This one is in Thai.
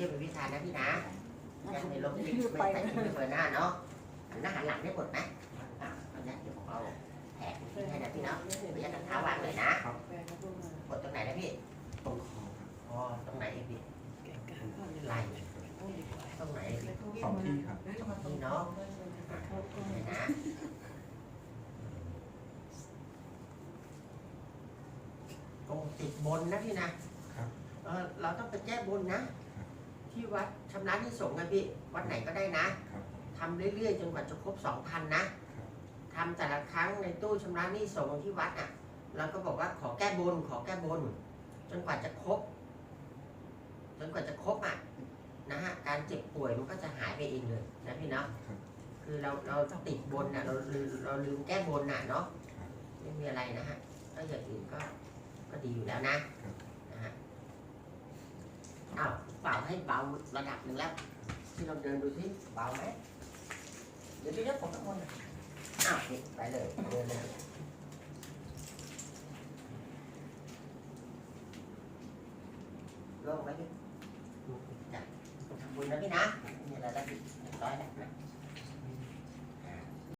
ชื่อเป็นวิชานะพี่นะยังไม่ลบที่ไม่แต่งที่ไม่เปิดหน้าเนาะหันหน้าหันหลังได้หมดไหมอะตอนนี้เดี๋ยวผมเอาแผงที่ให้นะพี่เนาะเดี๋ยวจะเท้าวางเลยนะกดตรงไหนนะพี่ตรงคอครับอ๋อตรงไหนอีกพี่ไหล่ตรงไหนอีกพี่สองที่ครับสองที่เนาะอะนี่นะตรงติดบนนะพี่นะครับเออเราต้องไปแก้บนนะครับ ที่วัดชำระนิสงฆ์กันพี่ วัดไหนก็ได้นะ ครับทำเรื่อยๆจนกว่าจะครบสองพันนะครับทำแต่ละครั้งในตู้ชำระหนี้สงฆ์ที่วัดอะเราก็บอกว่าขอแก้บน ขอแก้บน จนกว่าจะครบ จนกว่าจะครบอะนะฮะการเจ็บป่วยมันก็จะหายไปเองเลยนะพี่เนาะครับ คือเราเราติดบนอะเราลืมเราลืมแก้บนอะเนาะ ครับ ไม่มีอะไรนะฮะถ้าอย่างอื่นก็ก็ดีอยู่แล้วนะครับนะฮะ อ้าวเป่าให้เบาระดับหนึ่งแล้วที่เราเดินดูสิเบาไหมเดี๋ยวพี่เรียกผมทั้งคนนะอ้าวนี่ไปเลยเดินเลยลงไปพี่จ้ะทำบุญนะพี่นะมีอะไรแล้วพี่เรียบร้อยแล้วนะ